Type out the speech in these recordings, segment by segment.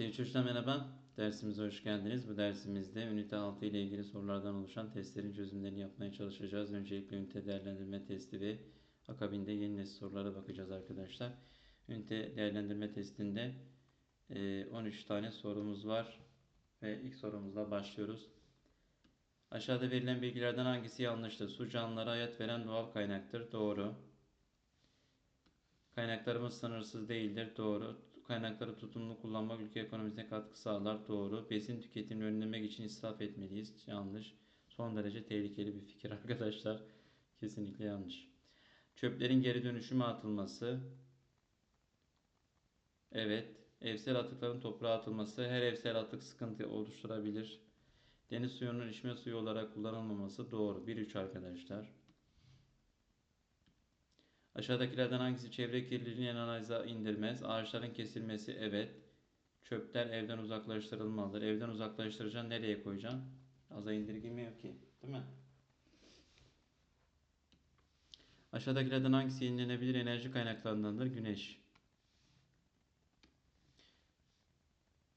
Sevgili çocuklar merhaba. Dersimize hoş geldiniz. Bu dersimizde ünite 6 ile ilgili sorulardan oluşan testlerin çözümlerini yapmaya çalışacağız. Öncelikle ünite değerlendirme testi ve akabinde yeni nesil sorulara bakacağız arkadaşlar. Ünite değerlendirme testinde e, 13 tane sorumuz var ve ilk sorumuzla başlıyoruz. Aşağıda verilen bilgilerden hangisi yanlıştır? Su canlılara hayat veren doğal kaynaktır. Doğru. Kaynaklarımız sınırsız değildir. Doğru. Kaynakları tutumlu kullanmak ülke ekonomisine katkı sağlar. Doğru. Besin tüketimini önlemek için israf etmeliyiz. Yanlış. Son derece tehlikeli bir fikir arkadaşlar. Kesinlikle yanlış. Çöplerin geri dönüşüme atılması. Evet. Evsel atıkların toprağa atılması. Her evsel atık sıkıntı oluşturabilir. Deniz suyunun içme suyu olarak kullanılmaması doğru. 1-3 arkadaşlar. Aşağıdakilerden hangisi çevre kirliliğini analize indirmez? Ağaçların kesilmesi evet. Çöpler evden uzaklaştırılmalıdır. Evden uzaklaştıracaksın nereye koyacaksın? Aza indirgemiyor ki. Değil mi? Aşağıdakilerden hangisi yenilenebilir enerji kaynaklarındandır? Güneş.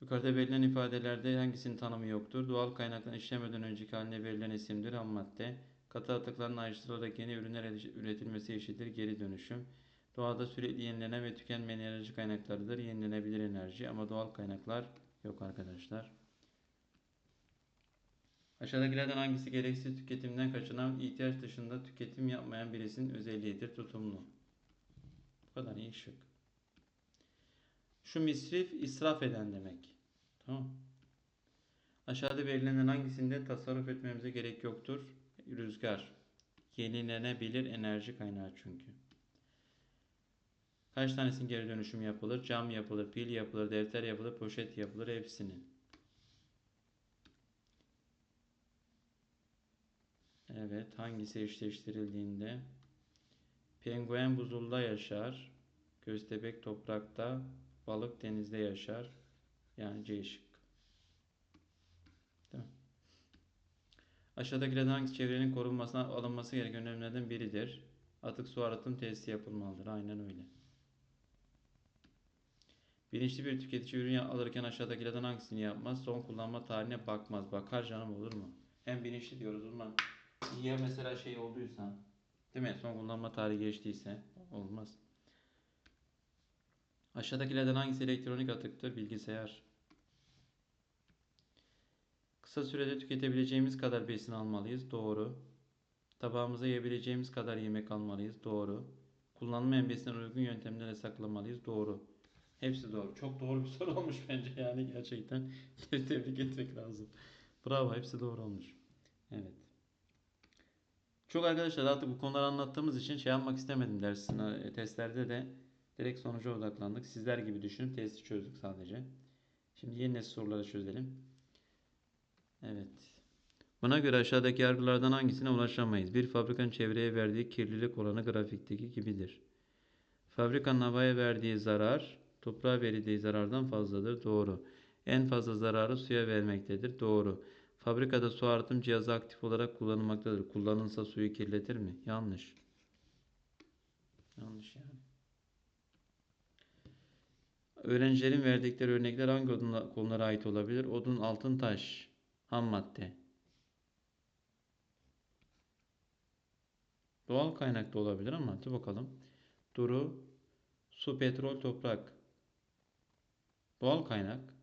Yukarıda verilen ifadelerde hangisinin tanımı yoktur? Doğal kaynaktan işlemeden önceki haline verilen isimdir. Ham madde. Katı atıkların ayrıştırılarak yeni ürünler üretilmesi eşittir. Geri dönüşüm. Doğada sürekli yenilenen ve tükenmeyen enerji kaynaklarıdır. Yenilenebilir enerji ama doğal kaynaklar yok arkadaşlar. Aşağıdakilerden hangisi gereksiz tüketimden kaçınan, ihtiyaç dışında tüketim yapmayan birisinin özelliğidir? Tutumlu. Bu kadar iyi şık. Şu misrif israf eden demek. Tamam. Aşağıda verilenen hangisinde tasarruf etmemize gerek yoktur? Rüzgar. Yenilenebilir enerji kaynağı çünkü. Kaç tanesinin geri dönüşümü yapılır? Cam yapılır, pil yapılır, defter yapılır, poşet yapılır hepsini. Evet, hangisi eşleştirildiğinde? Penguen buzulda yaşar. Köstebek toprakta, balık denizde yaşar. Yani C şıkkı. Değil mi? Aşağıdakilerden hangisi çevrenin korunmasına alınması gereken önlemlerden biridir? Atık su arıtım tesisi yapılmalıdır. Aynen öyle. Bilinçli bir tüketici ürün alırken aşağıdakilerden hangisini yapmaz? Son kullanma tarihine bakmaz. Bakar canım olur mu? Hem bilinçli diyoruz uzman. Ya mesela şey olduysa değil mi? Son kullanma tarihi geçtiyse olmaz. Aşağıdakilerden hangisi elektronik atıktır? Bilgisayar. Kısa sürede tüketebileceğimiz kadar besin almalıyız. Doğru. Tabağımıza yiyebileceğimiz kadar yemek almalıyız. Doğru. Kullanılmayan besinler uygun yöntemlerle saklamalıyız. Doğru. Hepsi doğru. Çok doğru bir soru olmuş bence yani gerçekten. Tebrik etmek lazım. Bravo. Hepsi doğru olmuş. Evet. Çok arkadaşlar artık bu konuları anlattığımız için şey yapmak istemedim dersin testlerde de direkt sonuca odaklandık. Sizler gibi düşünüp testi çözdük sadece. Şimdi yeni nesil soruları çözelim. Evet. Buna göre aşağıdaki yargılardan hangisine ulaşamayız? Bir fabrikanın çevreye verdiği kirlilik oranı grafikteki gibidir. Fabrikanın havaya verdiği zarar toprağa verildiği zarardan fazladır. Doğru. En fazla zararı suya vermektedir. Doğru. Fabrikada su arıtım cihazı aktif olarak kullanılmaktadır. Kullanılsa suyu kirletir mi? Yanlış. Yanlış yani. Öğrencilerin verdikleri örnekler hangi konulara ait olabilir? Odun, altın, taş, ham madde. Doğal kaynakta olabilir ama hadi bakalım. Duru, su, petrol, toprak. Doğal kaynak.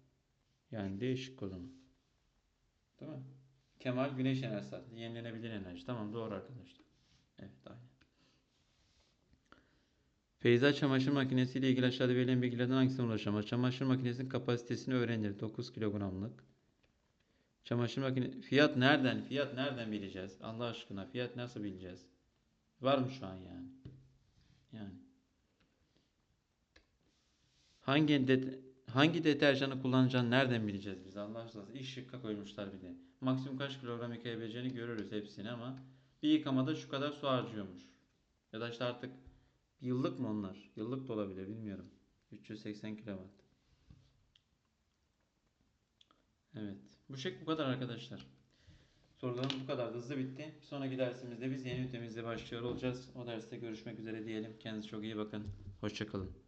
Yani değişik o zaman. Değil mi? Kemal güneş enerjisi. Yenilenebilir enerji. Tamam doğru arkadaşlar. Evet aynen. Feyza çamaşır makinesi ile ilgili aşağıda verilen bilgilerden hangisine ulaşamaz? Çamaşır makinesinin kapasitesini öğrenir. 9 kilogramlık. Çamaşır makine fiyat nereden? Fiyat nereden bileceğiz? Allah aşkına fiyat nasıl bileceğiz? Var mı şu an yani? Yani. Hangi det hangi deterjanı kullanacağını nereden bileceğiz biz? Allah aşkına ilk şıkka koymuşlar bir de. Maksimum kaç kilogram yıkayabileceğini görürüz hepsini ama bir yıkamada şu kadar su harcıyormuş. Ya da işte artık Yıllık mı onlar? Yıllık da olabilir bilmiyorum. 380 kilowatt. Evet. Bu şek bu kadar arkadaşlar. Sorularım bu kadar hızlı bitti. Bir sonraki dersimizde biz yeni ünitemizle başlıyor olacağız. O derste görüşmek üzere diyelim. Kendinize çok iyi bakın. Hoşçakalın.